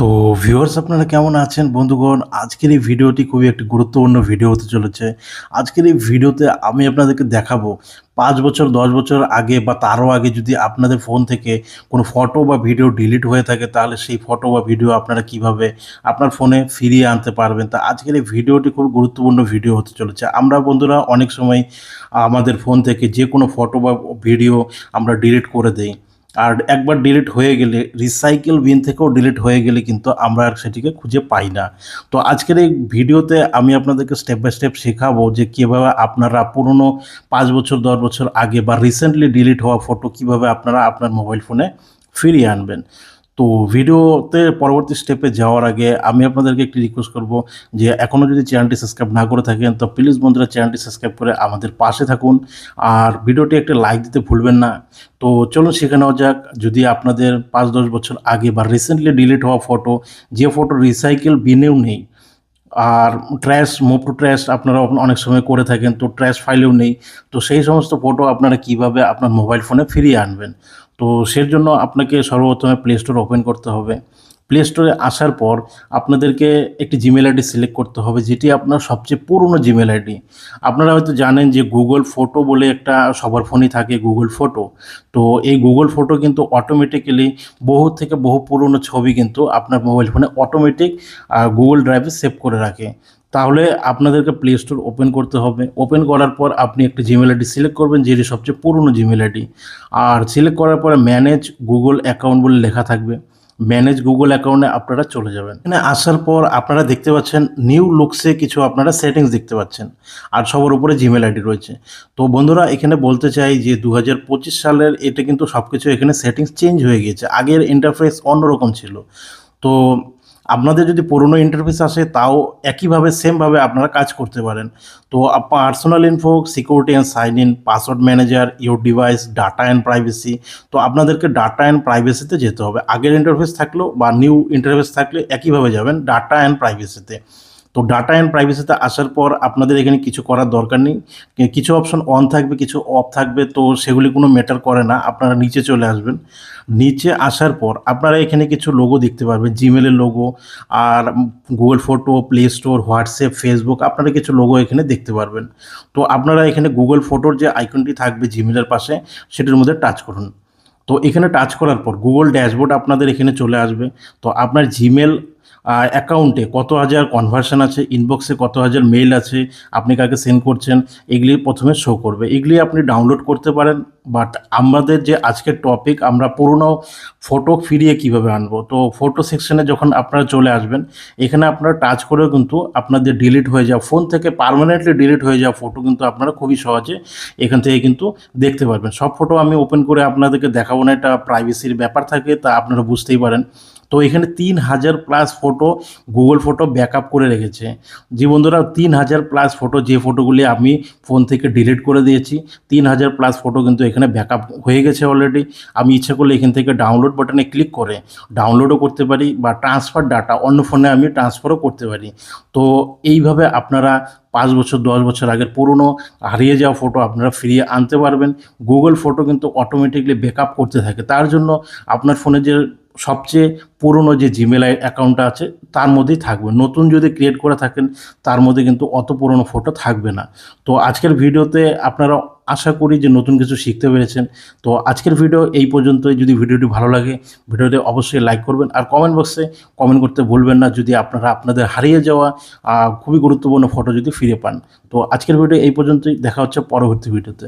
তো ভিউয়ার্স আপনারা কেমন আছেন? বন্ধুগণ, আজকের এই ভিডিওটি খুবই একটি গুরুত্বপূর্ণ ভিডিও হতে চলেছে। আজকের এই ভিডিওতে আমি আপনাদেরকে দেখাবো, পাঁচ বছর, দশ বছর আগে বা তারও আগে যদি আপনাদের ফোন থেকে কোনো ফটো বা ভিডিও ডিলিট হয়ে থাকে, তাহলে সেই ফটো বা ভিডিও আপনারা কীভাবে আপনার ফোনে ফিরিয়ে আনতে পারবেন? তা আজকের এই ভিডিওটি খুব গুরুত্বপূর্ণ ভিডিও হতে চলেছে। আমরা বন্ধুরা অনেক সময় আমাদের ফোন থেকে যে কোনো ফটো বা ভিডিও আমরা ডিলিট করে দেই। আর একবার ডিলিট হয়ে গেলে রিসাইকেল বিন থেকেও ডিলিট হয়ে গেলে কিন্তু আমরা আর সেটিকে খুঁজে পাই না। তো আজকের এই ভিডিওতে আমি আপনাদেরকে স্টেপ বাই স্টেপ শেখাবো যে কীভাবে আপনারা পুরনো পাঁচ বছর, দশ বছর আগে বা রিসেন্টলি ডিলিট হওয়া ফটো কীভাবে আপনারা আপনার মোবাইল ফোনে ফিরিয়ে আনবেন। তো ভিডিওতে পরবর্তী স্টেপে যাওয়ার আগে আমি আপনাদেরকে একটি রিকোয়েস্ট করব যে এখনও যদি চ্যানেলটি সাবস্ক্রাইব না করে থাকেন, তো প্লিজ বন্ধুরা চ্যানেলটি সাবস্ক্রাইব করে আমাদের পাশে থাকুন। আর ভিডিওটি একটা লাইক দিতে ভুলবেন না। তো চলুন শিখে নেওয়া যাক। যদি আপনাদের পাঁচ দশ বছর আগে বা রিসেন্টলি ডিলিট হওয়া ফটো যে ফটো রিসাইকেল বিনেও নেই, আর ট্র্যাশ মুভ ট্র্যাশ আপনারা অনেক সময় করে থাকেন, তো ট্র্যাশ ফাইলেও নেই, তো সেই সমস্ত ফটো আপনারা কীভাবে আপনার মোবাইল ফোনে ফিরিয়ে আনবেন? তো সেজন্য আপনাকে সর্বপ্রথমে প্লে স্টোর ওপেন করতে হবে। প্লে স্টোরে আসার পর আপনাদেরকে একটি জিমেল আইডি সিলেক্ট করতে হবে, যেটি আপনার সবচেয়ে পুরনো জিমেল আইডি আপনারা হয়তো জানেন যে গুগল ফটো বলে একটা সবার ফোনই থাকে গুগল ফটো তো এই গুগল ফটো কিন্তু অটোমেটিক্যালি বহু থেকে বহু পুরনো ছবি কিন্তু আপনার মোবাইল ফোনে অটোমেটিক গুগল ড্রাইভে সেভ করে রাখে। তাহলে আপনাদেরকে প্লে স্টোর ওপেন করতে হবে। ওপেন করার পর আপনি একটি জিমেল আইডি সিলেক্ট করবেন, যেটি সবচেয়ে পুরনো জিমেল আইডি আর সিলেক্ট করার পরে ম্যানেজ গুগল অ্যাকাউন্ট বলে লেখা থাকবে। ম্যানেজ গুগল অ্যাকাউন্টে আপনারা চলে যাবেন। এখানে আসার পর আপনারা দেখতে পাচ্ছেন নিউ লুকসে কিছু আপনারা সেটিংস দেখতে পাচ্ছেন। আর সবার উপরে জিমেল আইডি রয়েছে। তো বন্ধুরা, এখানে বলতে চাই যে দু হাজার পঁচিশ সালের এটা কিন্তু সব কিছু এখানে সেটিংস চেঞ্জ হয়ে গিয়েছে। আগের ইন্টারফেস অন্যরকম ছিল। তো আপনাদের যদি পুরনো ইন্টারফেস আসে, তাও একইভাবে সেমভাবে আপনারা কাজ করতে পারেন। তো personal info security and sign in password manager your device data and privacy তো আপনাদেরকে ডাটা অ্যান্ড প্রাইভেসিতে যেতে হবে। আগের ইন্টারফেস থাকলেও বা নিউ ইন্টারফেস থাকলে একইভাবে যাবেন ডাটা অ্যান্ড প্রাইভেসিতে তো ডাটা অ্যান্ড প্রাইভেসিতে আসার পর আপনাদের এখানে কিছু করার দরকার নেই। কিছু অপশন অন থাকবে, কিছু অফ থাকবে, তো সেগুলি কোনো ম্যাটার করে না, আপনারা নিচে চলে আসবেন। নিচে আসার পর আপনারা এখানে কিছু লোগো দেখতে পারবেন জিমেলের লোগো আর Google photo Play Store WhatsApp Facebook আপনারা কিছু লোগো এখানে দেখতে পারবেন। তো আপনারা এখানে গুগল ফটোর যে আইকনটি থাকবে জিমেলের পাশে, সেটির মধ্যে টাচ করুন। তো এখানে টাচ করার পর গুগল ড্যাশবোর্ড আপনাদের এখানে চলে আসবে। তো আপনার জিমেল অ্যাকাউন্টে কত হাজার কনভার্সন আছে ইনবক্সে কত হাজার মেইল আছে, আপনি কাকে সেন্ড করছেন, এগুলি প্রথমে শো করবে। এগুলি আপনি ডাউনলোড করতে পারেন বাট আমাদের যে আজকের টপিক আমরা পুরনো ফটো ফিরিয়ে কীভাবে আনব? তো ফটো সেকশনে যখন আপনারা চলে আসবেন, এখানে আপনারা টাচ করেও কিন্তু আপনাদের ডিলিট হয়ে যাওয়া ফোন থেকে পারমানেন্টলি ডিলিট হয়ে যাওয়া ফটো কিন্তু আপনারা খুবই সহজে এখান থেকে কিন্তু দেখতে পারবেন। সব ফটো আমি ওপেন করে আপনাদেরকে দেখাবো না, এটা প্রাইভেসির ব্যাপার থাকে, তা আপনারা বুঝতেই পারেন। তো এখানে তিন হাজার plus photo Google photo backup করে রেখেছে। যে বন্ধুরা, তিন হাজার প্লাস ফটো যে ফটোগুলি আমি ফোন থেকে ডিলিট করে দিয়েছি, তিন হাজার প্লাস ফটো কিন্তু এখানে ব্যাকআপ হয়ে গেছে অলরেডি আমি ইচ্ছা করলে এখান থেকে ডাউনলোড বাটনে ক্লিক করে ডাউনলোডও করতে পারি বা ট্রান্সফার ডাটা অন্য ফোনে আমি ট্রান্সফারও করতে পারি। তো এইভাবে আপনারা পাঁচ বছর, দশ বছর আগের পুরনো হারিয়ে যাওয়া ফটো আপনারা ফিরিয়ে আনতে পারবেন। গুগল ফটো কিন্তু অটোমেটিকলি ব্যাকআপ করতে থাকে। তার জন্য আপনার ফোনে যে সবচেয়ে পুরনো যে জিমেল অ্যাকাউন্টটা আছে, তার মধ্যেই থাকবে। নতুন যদি ক্রিয়েট করে থাকেন, তার মধ্যে কিন্তু অত পুরনো ফটো থাকবে না। তো আজকের ভিডিওতে আপনারা আশা করি যে নতুন কিছু শিখতে পেরেছেন। তো আজকের ভিডিও এই পর্যন্তই। যদি ভিডিওটি ভালো লাগে, ভিডিওতে অবশ্যই লাইক করবেন আর কমেন্ট বক্সে কমেন্ট করতে ভুলবেন না। যদি আপনারা আপনাদের হারিয়ে যাওয়া খুবই গুরুত্বপূর্ণ ফটো যদি ফিরে পান। তো আজকের ভিডিও এই পর্যন্তই। দেখা হচ্ছে পরবর্তী ভিডিওতে।